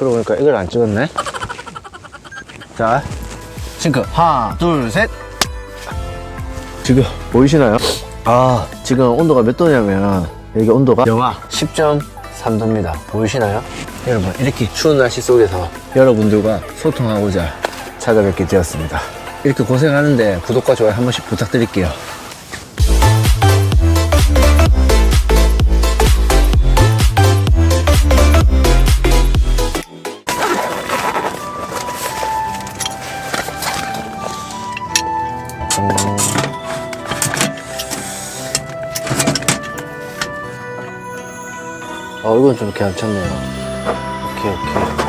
그러고 보니까 이걸 안 찍었네. 자, 싱크. 하나, 둘, 셋. 지금 보이시나요? 아, 지금 온도가 몇 도냐면, 여기 온도가 영하 10.3도입니다. 보이시나요? 여러분, 이렇게 추운 날씨 속에서 여러분들과 소통하고자 찾아뵙게 되었습니다. 이렇게 고생하는데 구독과 좋아요 한 번씩 부탁드릴게요. 어, 이건 좀 괜찮네요. 오케이, 오케이.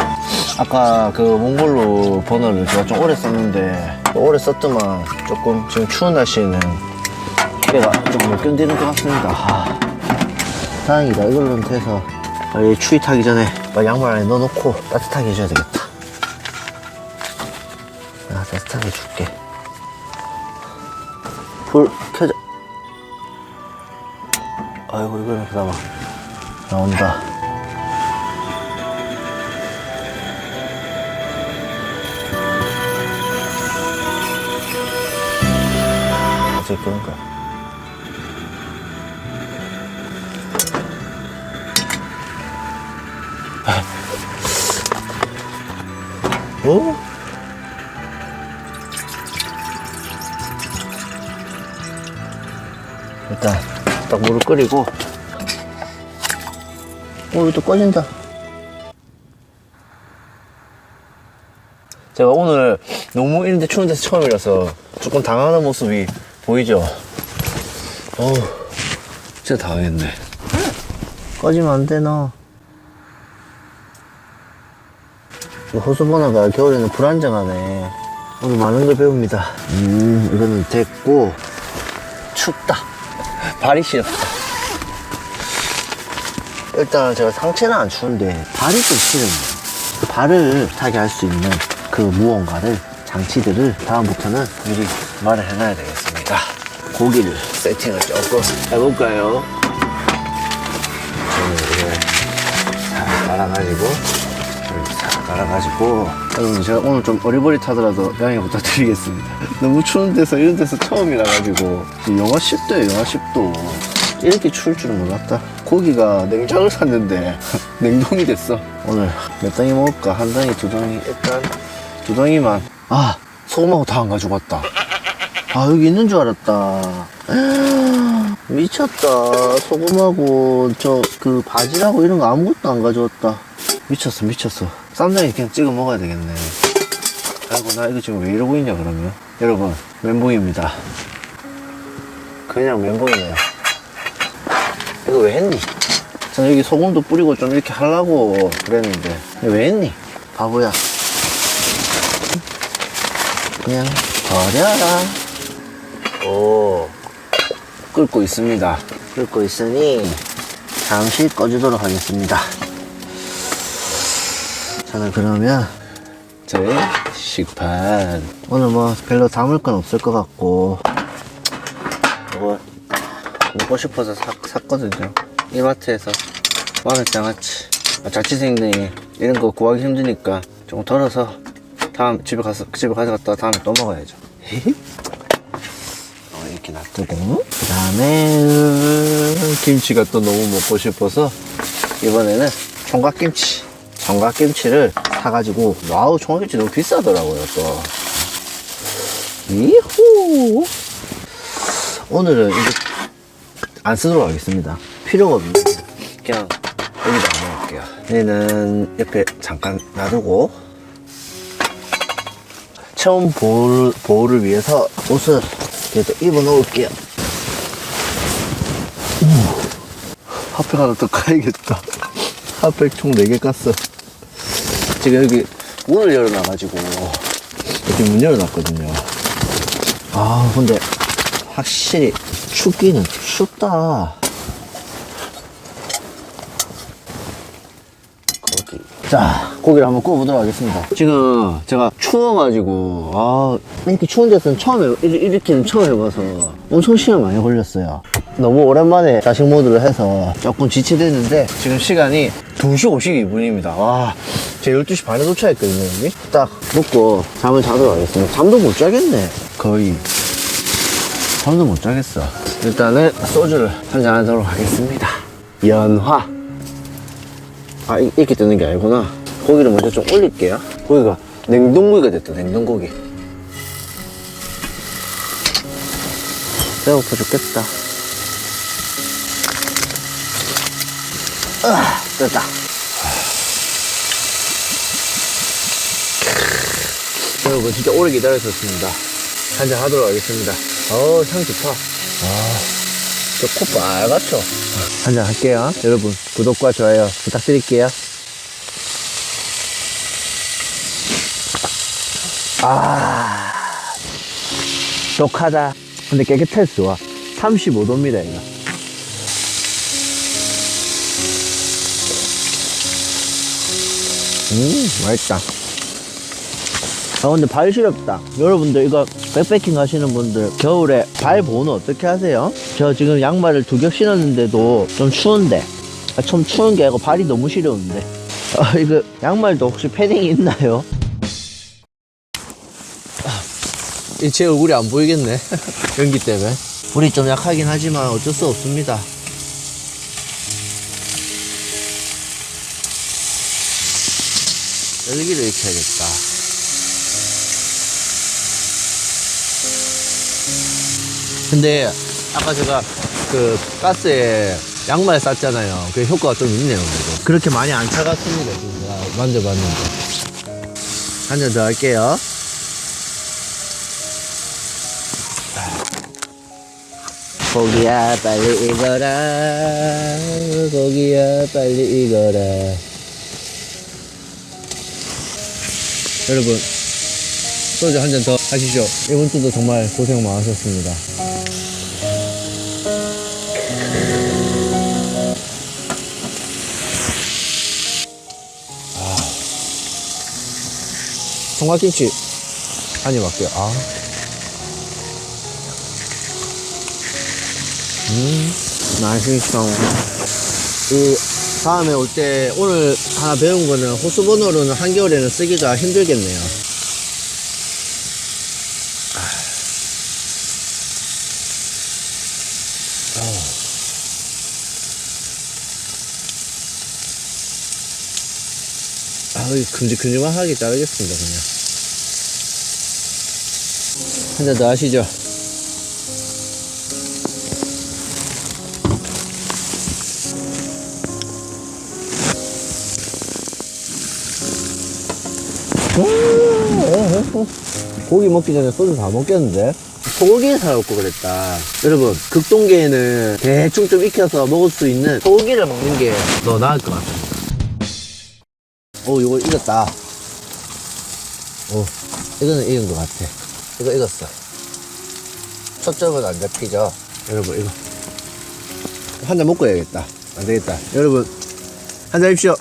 아까 그 몽골로 버너를 제가 좀 오래 썼는데, 오래 썼더만 조금 지금 추운 날씨에는 얘가 좀 못 견디는 것 같습니다. 아, 다행이다. 이걸로 해서 이 추위 타기 전에 막 양말 안에 넣어놓고 따뜻하게 해줘야 되겠다. 아, 따뜻하게 해줄게. 불 켜져. 아이고, 이거는 그나마 나온다. 어떻게 끄는 거야? 어? 일단 딱 물을 끓이고 어, 이거 또 꺼진다. 제가 오늘 너무 이런데 추운 데서 처음이라서 조금 당황하는 모습이 보이죠? 어우, 진짜 당황했네. 꺼지면 안 되나? 호수번화가 겨울에는 불안정하네. 오늘 많은 걸 배웁니다. 음, 이거는 됐고, 춥다. 발이 시렵다. 일단 제가 상체는 안 추운데 발이 좀 시렵네요. 발을 타게 할 수 있는 그 무언가를 장치들을 다음부터는 미리 말을 해놔야 되겠습니다. 고기를 세팅을 조금 해볼까요? 저는 이걸 잘 말아가지고 말아가지고 여러분 제가 오늘 좀 어리버리하더라도 양해 부탁드리겠습니다. 너무 추운 데서 이런 데서 처음이라 가지고 영하 10도에 영하 10도 이렇게 추울 줄은 몰랐다. 고기가 냉장을 샀는데 냉동이 됐어. 오늘 몇 덩이 먹을까? 한 덩이, 두 덩이. 일단 두 덩이만. 아 소금하고 다 안 가지고 왔다. 아 여기 있는 줄 알았다. 미쳤다. 소금하고 저 그 바지락하고 이런 거 아무것도 안 가져왔다. 미쳤어 미쳤어. 쌈장에 그냥 찍어 먹어야 되겠네. 아이고 나 이거 지금 왜 이러고 있냐 그러면. 여러분 멘붕입니다. 그냥 멘붕이네요. 이거 왜 했니? 전 여기 소금도 뿌리고 좀 이렇게 하려고 그랬는데. 왜 했니? 바보야. 그냥 버려라. 오. 끓고 있습니다. 끓고 있으니 잠시 꺼주도록 하겠습니다. 저는 그러면 저의 식판. 오늘 뭐 별로 담을 건 없을 것 같고. 이거 먹고 싶어서 사, 샀거든요. 이마트에서 마늘 장아찌. 아, 자취생들이 이런 거 구하기 힘드니까 조금 덜어서 다음 집에 가서 집에 가져갔다가 다음에 또 먹어야죠. 어, 이렇게 놔두고 그 다음에 김치가 또 너무 먹고 싶어서 이번에는 총각김치. 총각김치를 사가지고 와우 총각김치 너무 비싸더라고요 또. 이후 오늘은 이제 안 쓰도록 하겠습니다. 필요가 없는 그냥 여기다 넣을게요. 얘는 옆에 잠깐 놔두고 체온 보호, 보호를 위해서 옷을 그래도 입어 놓을게요. 핫팩 하나 더 까야겠다. 핫팩 총 4개 깠어. 지금 여기 문을 열어놔가지고 이렇게 문 열어놨거든요. 아 근데 확실히 춥기는 춥다. 고기. 자, 고기를 한번 구워보도록 하겠습니다. 지금 제가 추워가지고, 아, 이렇게 추운 데서는 처음 해, 이- 이렇게는 처음 해봐서 엄청 시간 많이 걸렸어요. 너무 오랜만에 자식 모드를 해서 조금 지치됐는데 지금 시간이 2시 52분입니다. 와, 제 12시 반에 도착했거든요, 여기. 딱 먹고 잠을 자도록 하겠습니다. 잠도 못 자겠네, 거의. 잠도 못 자겠어. 일단은 소주를 한잔 하도록 하겠습니다. 연화. 아, 이- 이렇게 뜨는 게 아니구나. 고기를 먼저 좀 올릴게요. 고기가 냉동고기가 됐다, 냉동고기. 배고파 죽겠다. 아, 됐다. 여러분, 진짜 오래 기다렸었습니다. 한잔 하도록 하겠습니다. 어우, 향 좋다. 아, 저코 빨갛죠? 한잔 할게요. 여러분, 구독과 좋아요 부탁드릴게요. 아, 독하다. 근데 깨끗했어. 35도입니다, 이거. 음, 맛있다. 아, 근데 발 시렵다. 여러분들, 이거 백패킹 하시는 분들, 겨울에 발 보호는 어떻게 하세요? 저 지금 양말을 두 겹 신었는데도 좀 추운데. 아, 좀 추운 게 아니고 발이 너무 시려운데. 아, 이거 양말도 혹시 패딩이 있나요? 제 얼굴이 안 보이겠네. 연기 때문에. 불이 좀 약하긴 하지만 어쩔 수 없습니다. 열기를 익혀야겠다. 근데 아까 제가 그 가스에 양말 쌌잖아요. 그 효과가 좀 있네요. 그래도. 그렇게 많이 안 차갑습니다. 지금 제가 만져봤는데. 한 잔 더 할게요. 고기야 빨리 익어라 고기야 빨리 익어라 여러분 소주 한 잔 더 하시죠 이번 주도 정말 고생 많으셨습니다 총각김치 한 입 할게요 아. 음, 맛있어. 이 다음에 올 때 오늘 하나 배운 거는 호수번호로는 한겨울에는 쓰기가 힘들겠네요. 아, 이 큼직큼직하게 자르겠습니다, 그냥. 한 잔 더 하시죠. 고기 먹기 전에 소주 다 먹겠는데? 소고기를 사갖고 그랬다. 여러분, 극동계에는 대충 좀 익혀서 먹을 수 있는 소고기를 먹는 게 더 나을 것 같습니다. 오, 이거 익었다. 오, 이거는 익은 것 같아. 이거 익었어. 초점은 안 잡히죠? 여러분, 이거. 한 잔 먹고 해야겠다. 안 되겠다. 여러분, 한잔 합시오.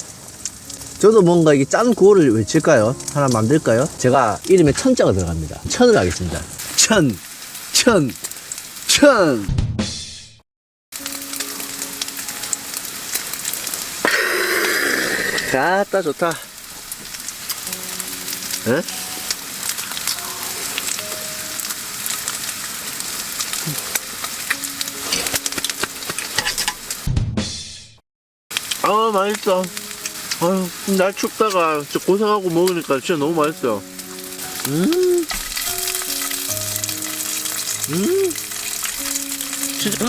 저도 뭔가 이게 짠 구호를 외칠까요? 하나 만들까요? 제가 이름에 천자가 들어갑니다. 천을 하겠습니다. 천, 천, 천. 아따 좋다. 에? 아 맛있어. 아유, 날 춥다가 고생하고 먹으니까 진짜 너무 맛있어요. 음. 음. 진짜,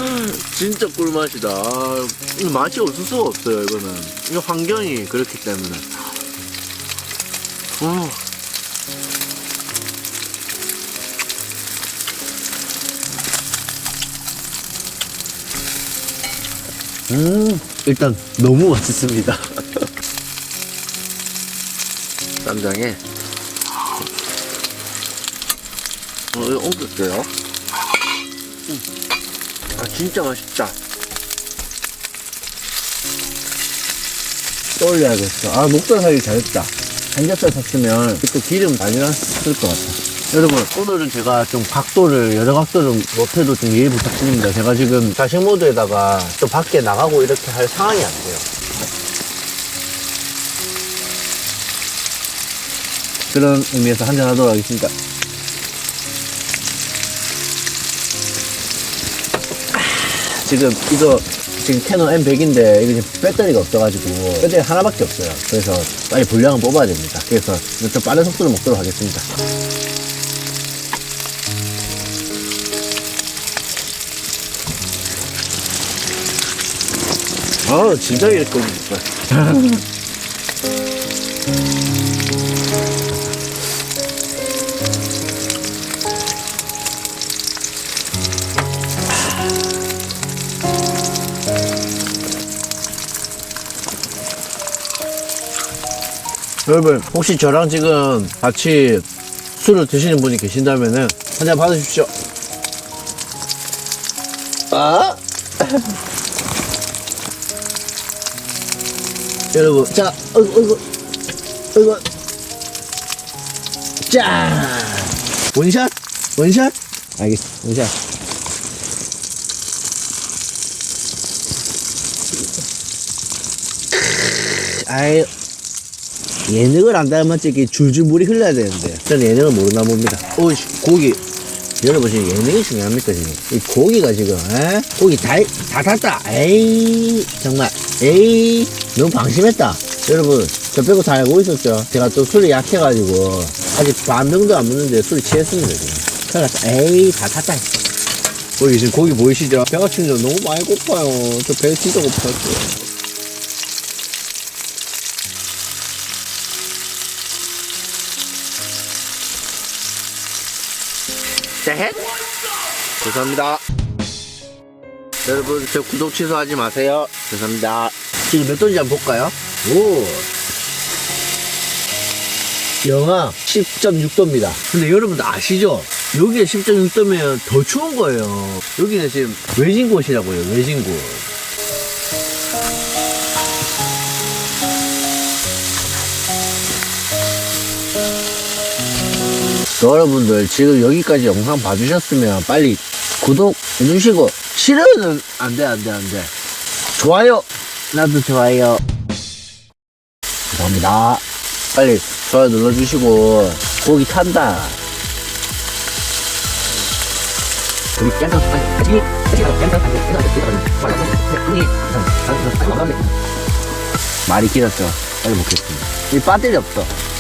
진짜 꿀맛이다. 아, 이거 맛이 없을 수가 없어요, 이거는. 이거 환경이 그렇기 때문에. 어. 음, 일단 너무 맛있습니다. 쌈장에 어, 이거 옮길게요. 진짜 맛있다. 떠올려야겠어. 아, 목살사기 잘했다. 삼겹살 샀으면 또 기름 많이 났을 것 같아. 여러분, 오늘은 제가 좀 각도를, 여러 각도를 못해도 좀 이해 부탁드립니다. 제가 지금 자식 모드에다가 또 밖에 나가고 이렇게 할 상황이 안 돼요. 그런 의미에서 한잔하도록 하겠습니다. 지금 이거 지금 캐논 M100인데 이게 지금 배터리가 없어가지고 배터리 하나밖에 없어요. 그래서 빨리 분량을 뽑아야 됩니다. 그래서 좀 빠른 속도로 먹도록 하겠습니다. 아 진짜 끓이 여러분 혹시 저랑 지금 같이 술을 드시는 분이 계신다면은 한 잔 받으십시오. 아? 여러분 자 어이구 어이구 어이구. 짠 원샷? 원샷? 알겠어 원샷. 아이 예능을 안 닮았지 이게 줄줄 물이 흘러야 되는데. 저는 예능을 모르나 봅니다. 오이씨 고기. 여러분 지금 예능이 중요합니까 지금? 이 고기가 지금 에? 고기 다, 다 탔다. 에이 정말. 에이 너무 방심했다. 여러분 저 빼고 다 알고 있었죠? 제가 또 술이 약해가지고 아직 반병도 안 먹는데 술이 취했습니다 지금. 났다. 에이 다 탔다. 여기 지금 고기 보이시죠? 배가 진짜 너무 많이 고파요. 저 배 진짜 고파요 죄송합니다. 여러분 저 구독 취소하지 마세요. 죄송합니다. 지금 몇 도인지 한번 볼까요? 오! 영하 10.6도입니다. 근데 여러분들 아시죠? 여기에 10.6도면 더 추운 거예요. 여기는 지금 외진 곳이라고요 외진 곳 여러분들 지금 여기까지 영상 봐주셨으면 빨리 구독 해주시고 싫어요는 안돼 안 돼 안 돼 좋아요 나도 좋아요 감사합니다 빨리 좋아요 눌러주시고 고기 탄다 우리 짠장 빨리 말이 길었죠 빨리 먹겠습니다 이 배터리 없어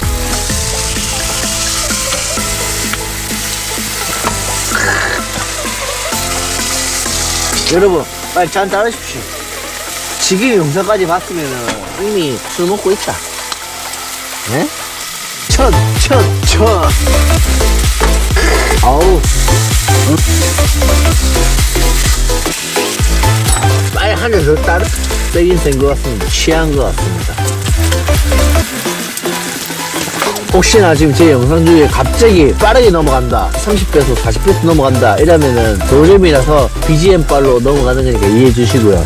여러분 빨리 잔 따르십시오. 지금 영상까지 봤으면 이미 술 먹고 있다. 네? 첫, 첫, 첫. 아우. 응? 빨리 한잔더 따르. 세긴 센것 같습니다. 취한 것 같습니다 혹시나 지금 제 영상 중에 갑자기 빠르게 넘어간다 30배속 40배속 넘어간다 이러면은 도잼이라서 BGM 빨로 넘어가는 거니까 이해해 주시고요.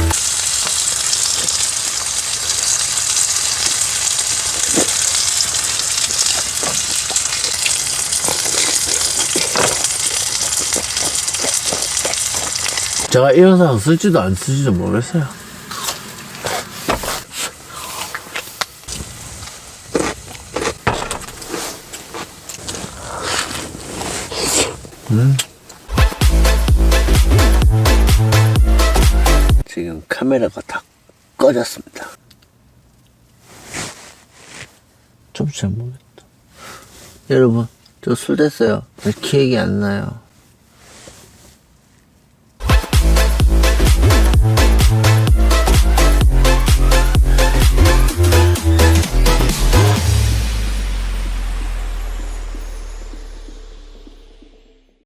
제가 이 영상 쓸지도 안 쓸지도 모르겠어요 지금 카메라가 다 꺼졌습니다. 좀 잘 모르겠다. 여러분, 저 술 됐어요. 왜 기억이 안 나요?